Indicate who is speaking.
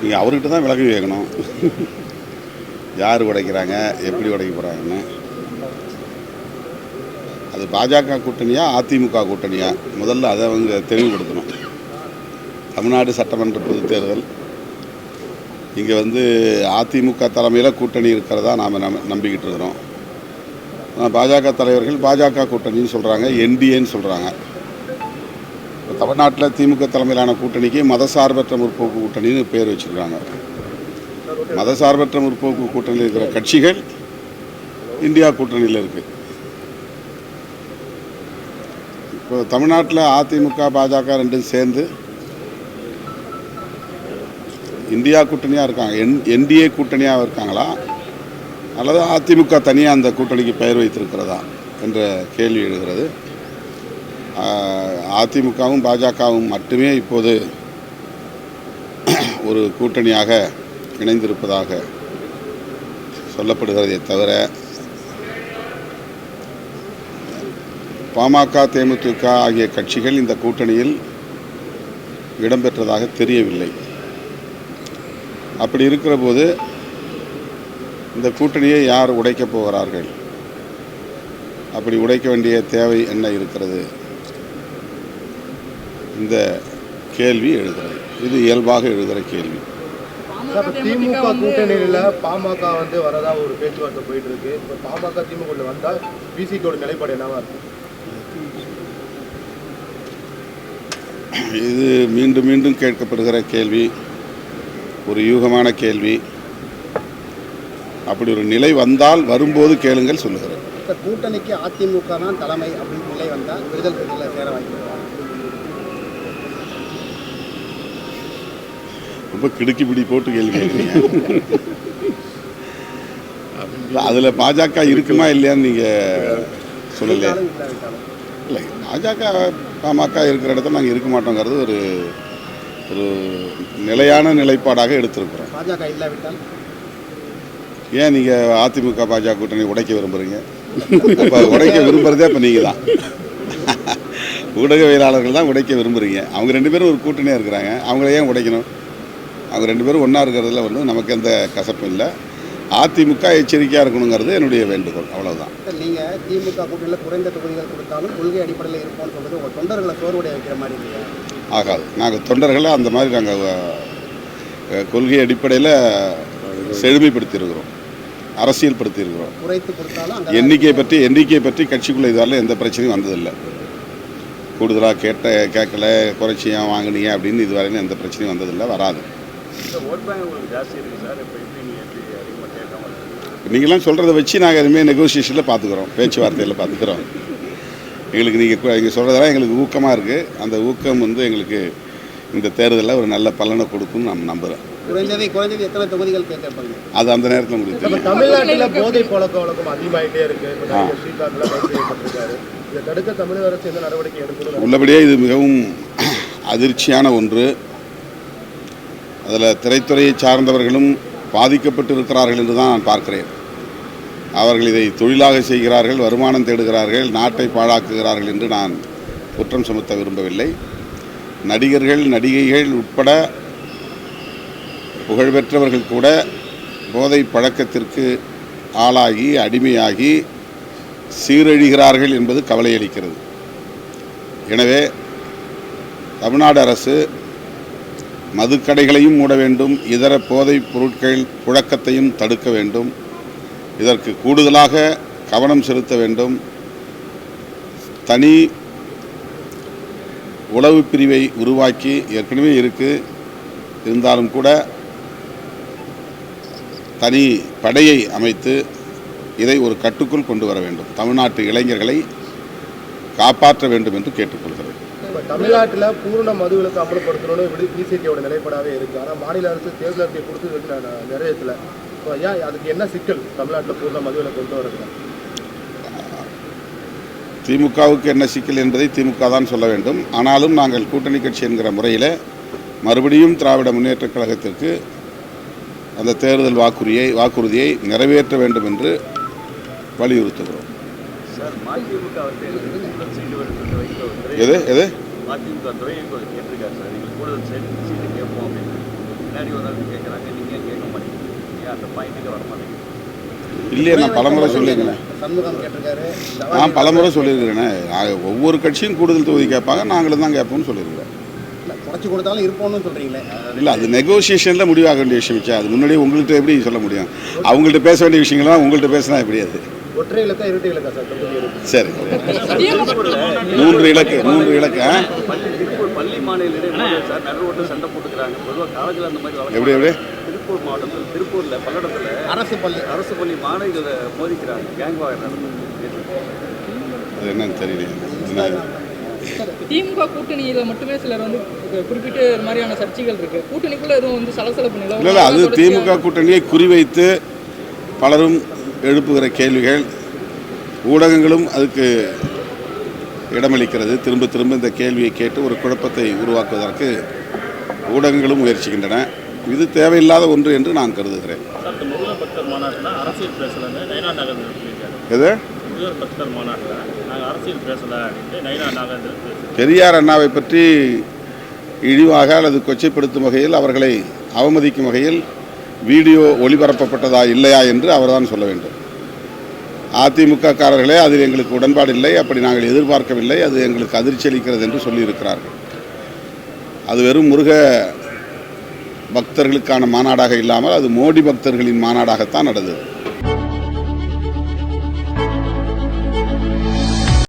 Speaker 1: நீங்கள் அவர்கிட்ட தான் விலகி கேட்கணும். யார் உடைக்கிறாங்க எப்படி உடைக்க போகிறாங்கன்னு அது பாஜக கூட்டணியா அதிமுக கூட்டணியா? முதல்ல அதை அவங்க தெளிவுபடுத்தணும். தமிழ்நாடு சட்டமன்ற பொதுத் தேர்தல். இங்கே வந்து அதிமுக தலைமையில் கூட்டணி இருக்கிறதா நாம் நம் நம்பிக்கிட்டு இருக்கிறோம். ஆனால் பாஜக தலைவர்கள் பாஜக கூட்டணின்னு சொல்கிறாங்க என்டிஏன்னு சொல்கிறாங்க தமிழ்நாட்டில் திமுக தலைமையிலான கூட்டணிக்கு மதசார்பற்ற முற்போக்கு கூட்டணின்னு பேர் வச்சுருக்காங்க. மதசார்பற்ற முற்போக்கு கூட்டணியில் இருக்கிற கட்சிகள் இந்தியா கூட்டணியில் இருக்குது இப்போ தமிழ்நாட்டில் அதிமுக பாஜக ரெண்டும் சேர்ந்து இந்தியா கூட்டணியாக இருக்காங்க. என் என்டிஏ கூட்டணியாக இருக்காங்களா? அல்லது அதிமுக தனியாக அந்த கூட்டணிக்கு பெயர் வைத்திருக்கிறதா? என்ற கேள்வி எழுகிறது. அதிமுகவும் பாஜகவும் மட்டுமே இப்போது ஒரு கூட்டணியாக இணைந்திருப்பதாக சொல்லப்படுகிறதே தவிர பாமக தேமுதிக ஆகிய கட்சிகள் இந்த கூட்டணியில் இடம்பெற்றதாக தெரியவில்லை. அப்படி இருக்கிற போது இந்த கூட்டணியை யார் உடைக்கப் போகிறார்கள்? அப்படி உடைக்க வேண்டிய தேவை என்ன இருக்கிறது? இந்த கேள்வி எழுகிறது இது இயல்பாக எழுகிற கேள்வி.
Speaker 2: திமுக கூட்டணியில பாமக வந்து வரதா ஒரு பேச்சுவார்த்தை போயிட்டு இருக்கு இப்ப பாமக திமுக உள்ள வந்தா பிசிகோட நிலைப்பாடு என்னவா இருக்கு
Speaker 1: இது மீண்டும் மீண்டும் கேட்கப்படுகிற கேள்வி. ஒரு யூகமான கேள்வி. அப்படி ஒரு நிலை வந்தால் வரும்போது கேளுங்கள் சொல்லுகிறேன்.
Speaker 3: கூட்டணிக்கு அதிமுக தான் தலைமை அப்படின்னு நிலை வந்தால் விடுதல் கட்சியில் சேர வாய்ப்பு
Speaker 1: ரொம்ப கிடுக்கி பிடி போட்டு கேள்வி அதில் பாஜக இருக்குமா இல்லையான்னு நீங்கள் சொல்லலையே. இல்லை பாஜக பாமக இருக்கிற இடத்துல நாங்கள் இருக்க மாட்டோங்கிறது ஒரு ஒரு நிலையான நிலைப்பாடாக எடுத்திருக்கிறோம்.
Speaker 3: பாஜக இல்லாவிட்டால்
Speaker 1: ஏன் நீங்கள் அதிமுக பாஜக கூட்டணி உடைக்க விரும்புகிறீங்க அப்போ உடைக்க விரும்புகிறதே அப்போ நீங்கள் தான். ஊடகவியலாளர்கள் தான் உடைக்க விரும்புகிறீங்க அவங்க ரெண்டு பேரும் ஒரு கூட்டணியாக இருக்கிறாங்க. அவங்கள ஏன் உடைக்கணும்? அவங்க ரெண்டு பேரும் ஒன்றா இருக்கிறதுல வந்து நமக்கு எந்த கசப்பும் இல்லை. அதிமுக எச்சரிக்கையாக இருக்கணுங்கிறது என்னுடைய வேண்டுகோள். அவ்வளவுதான்.
Speaker 3: சார் நீங்கள் திமுக கூட்டணியில் குறைந்த தொகுதிகள் கொடுத்தாலும் கொள்கை அடிப்படையில் இருப்போம்னு சொல்றது உங்கள் தொண்டர்களை சோர்வடைய வைக்கிற மாதிரி இல்லையா?
Speaker 1: ஆகாது. நாங்கள் தொண்டர்களை அந்த மாதிரி நாங்கள் கொள்கை அடிப்படையில் செழுமைப்படுத்தியிருக்கிறோம்.
Speaker 3: குறைத்து கொடுத்தாலும் அங்கே
Speaker 1: எண்ணிக்கை பற்றி எண்ணிக்கை பற்றி கட்சிக்குள்ளே இதுவரையிலும் எந்த பிரச்சனையும் வந்ததில்லை. கூடுதலாக கேட்ட கேட்கல குறைச்சியா வாங்குனீங்க அப்படின்னு இதுவரையிலும் எந்த பிரச்சனையும் வந்ததில்லை வராது. நீங்களாம் சொல்கிறத வச்சு நாங்கள் இனிமேல் நெகோசியேஷனில் பார்த்துக்குறோம். பேச்சுவார்த்தையில் பார்த்துக்குறோம். எங்களுக்கு நீங்கள் நீங்கள் சொல்கிறதெல்லாம் எங்களுக்கு ஊக்கமாக இருக்குது அந்த ஊக்கம் வந்து எங்களுக்கு இந்த தேர்தலில் ஒரு நல்ல பலனை கொடுக்கும்னு நான் நம்புகிறேன்
Speaker 3: குறைந்ததை குறைந்தது எத்தனை தொகுதிகள்
Speaker 1: அது அந்த நேரத்தில் உங்களுக்கு
Speaker 2: நம்ம
Speaker 1: தெரியும்.
Speaker 2: தமிழ்நாட்டுல போதை பழக்க வழக்கம் இருக்கு. இதை தடுக்க தமிழக அரசு எந்த நடவடிக்கை எடுக்கணும்
Speaker 1: உள்ளபடியே இது மிகவும் அதிர்ச்சியான ஒன்று. அதில் திரைத்துறையை சார்ந்தவர்களும் பாதிக்கப்பட்டு இருக்கிறார்கள் என்று தான் நான் பார்க்கிறேன். அவர்கள் இதை தொழிலாக செய்கிறார்கள் வருமானம் தேடுகிறார்கள் நாட்டை பாழாக்குகிறார்கள் என்று நான் குற்றம் சுமத்த விரும்பவில்லை. நடிகர்கள் நடிகைகள் உட்பட புகழ்பெற்றவர்கள் கூட போதை பழக்கத்திற்கு ஆளாகி அடிமையாகி சீரழிகிறார்கள் என்பது கவலையளிக்கிறது. எனவே தமிழ்நாடு அரசு மதுக்கடைகளையும் மூட வேண்டும் இதர போதைப் பொருட்கள் புழக்கத்தையும் தடுக்க வேண்டும் இதற்கு கூடுதலாக கவனம் செலுத்த வேண்டும். தனி உளவு பிரிவை உருவாக்கி ஏற்கனவே இருக்கு. இருந்தாலும் கூட தனி படையை அமைத்து இதை ஒரு கட்டுக்குள் கொண்டு வர வேண்டும். தமிழ்நாட்டு இளைஞர்களை காப்பாற்ற வேண்டும் என்று கேட்டுக்கொள்கிறேன்.
Speaker 2: இப்போ தமிழ்நாட்டில் பூர்ண மதுவிலக்கு அமல்படுத்தணும்னு பிசிடியோட நிலைப்படாவே இருக்குது ஆனால் மாநில அரசு தேர்தல் அறிக்கை கொடுத்து வச்சு நான் நிறைவேற்றல. ஸோ ஏன் அதுக்கு என்ன சிக்கல் தமிழ்நாட்டில் பூர்ண மதுவிலக்கு கொண்டு வரதுல
Speaker 1: திமுகவுக்கு என்ன சிக்கல் என்பதை திமுக தான் சொல்ல வேண்டும். ஆனாலும் நாங்கள் கூட்டணி கட்சி என்கிற முறையில் மறுபடியும் திராவிட முன்னேற்றக் கழகத்திற்கு அந்த தேர்தல் வாக்குறுதியை வாக்குறுதியை நிறைவேற்ற வேண்டும் என்று வலியுறுத்துகிறோம். எது? எது?
Speaker 4: மதிமுக துறை கேட்டிருக்காரு சார். எங்களுக்கு கூடுதல் சீட்டு சீட்டு கேட்போம் அப்படின்னு. பின்னாடி ஒரு ஆள் கேட்குறாங்க நீங்கள் கேட்க மாட்டேங்கிறீங்க ஏன் அந்த பாயிண்ட்டுக்கு வர மாட்டேங்குது
Speaker 1: இல்லையே நான் பலமுறை சொல்லியிருக்கிறேன். நான் பலமுறை சொல்லியிருக்கிறேனே. நான் ஒவ்வொரு கட்சியும் கூடுதல் தொகுதி கேட்பாங்க நாங்களும் தான் கேட்போம்னு சொல்லியிருக்கிறேன்.
Speaker 3: குறைச்சி கொடுத்தாலும் இருப்போம்னு சொல்றீங்களே.
Speaker 1: இல்லை அது நெகோசியேஷனில் முடிவாக வேண்டிய விஷயம் வச்சு அது முன்னாடியே உங்கள்கிட்ட எப்படி சொல்ல முடியும்? அவங்கள்ட்ட பேச வேண்டிய விஷயங்கள்லாம் உங்கள்கிட்ட பேசினா எப்படி அது
Speaker 2: ஒற்றை இலக்கா இரட்டை இலக்கா சார்
Speaker 1: மூன்று இலக்கு மூன்று இலக்கு?
Speaker 4: பள்ளி திருப்பூர் பள்ளி மாநில சண்டை போட்டுக்கிறாங்க. பொதுவாக காலேஜில் அந்த மாதிரி
Speaker 1: எப்படி எப்படி?
Speaker 4: திருப்பூர் மாவட்டத்தில் திருப்பூரில் பல்லடத்தில்
Speaker 3: அரசு பள்ளி.
Speaker 4: அரசு பள்ளி மாணவிகளை மோதிக்கிறாங்க. கேங் நடந்தது
Speaker 1: அது என்னன்னு தெரியலையே. என்ன?
Speaker 5: திமுக கூட்டணியில மட்டுமே சிலர் வந்து குறிப்பிட்டு மாதிரியான சர்ச்சைகள் இருக்கு. கூட்டணிக்குள்ள எதுவும் வந்து சலசலப்பு
Speaker 1: இல்லை அது திமுக கூட்டணியை குறிவைத்து பலரும் எழுப்புகிற கேள்விகள் ஊடகங்களும் அதுக்கு இடமளிக்கிறது. திரும்ப திரும்ப இந்த கேள்வியை கேட்டு ஒரு குழப்பத்தை உருவாக்குவதற்கு ஊடகங்களும் முயற்சிக்கின்றன. இது தேவையில்லாத ஒன்று என்று நான் கருதுகிறேன். எது? பெரியார் அண்ணாவை பற்றி இழிவாக அல்லது கொச்சைப்படுத்தும் வகையில் அவர்களை அவமதிக்கும் வகையில் வீடியோ ஒளிபரப்பப்பட்டதா இல்லையா என்று அவர்தான் சொல்ல வேண்டும். அதிமுக காரர்களே அதில் எங்களுக்கு உடன்பாடு இல்லை அப்படி நாங்கள் எதிர்பார்க்கவில்லை. அது எங்களுக்கு அதிர்ச்சி அளிக்கிறது என்று சொல்லியிருக்கிறார்கள். அது வெறும் முருக பக்தர்களுக்கான மாநாடாக இல்லாமல் அது மோடி பக்தர்களின் மாநாடாகத்தான் நடந்தது.